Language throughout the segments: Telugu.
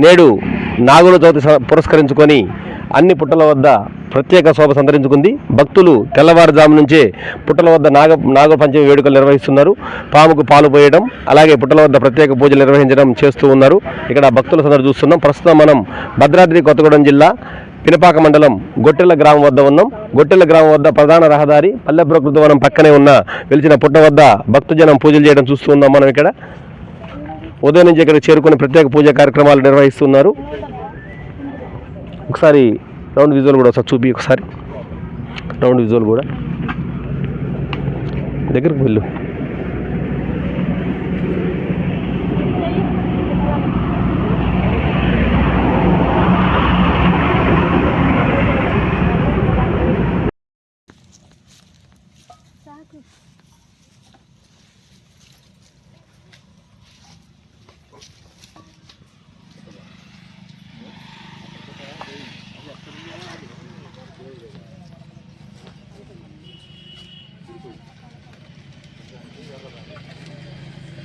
నేడు నాగుల జ్యోతి స- పురస్కరించుకొని అన్ని పుట్టల వద్ద ప్రత్యేక శోభ సంతరించుకుంది. భక్తులు తెల్లవారుజాము నుంచే పుట్టల వద్ద నాగ నాగపంచమి వేడుకలు నిర్వహిస్తున్నారు. పాముకు పాలు పోయడం అలాగే పుట్టల వద్ద ప్రత్యేక పూజలు నిర్వహించడం చేస్తూ ఉన్నారు. ఇక్కడ భక్తుల సందరు చూస్తున్నాం. ప్రస్తుతం మనం భద్రాద్రి కొత్తగూడెం జిల్లా పినపాక మండలం గొట్టెల గ్రామం వద్ద ఉన్నాం. గొట్టెల గ్రామం వద్ద ప్రధాన రహదారి పల్లె ప్రకృతి వనం పక్కనే ఉన్న వెలిచిన పుట్ట వద్ద భక్తజనం పూజలు చేయడం చూస్తూ ఉన్నాం మనం ఇక్కడ. ఉదయం నుంచి ఇక్కడ చేరుకుని ప్రత్యేక పూజా కార్యక్రమాలు నిర్వహిస్తున్నారు. ఒకసారి రౌండ్ విజువల్ కూడా ఒకసారి చూపి ఒకసారి. రౌండ్ విజువల్ కూడా. దగ్గరికి వెళ్ళు.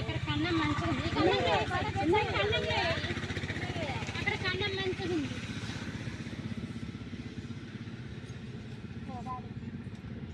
ఇక్కడ కన్నం మంచిగా ఉంది కన్నం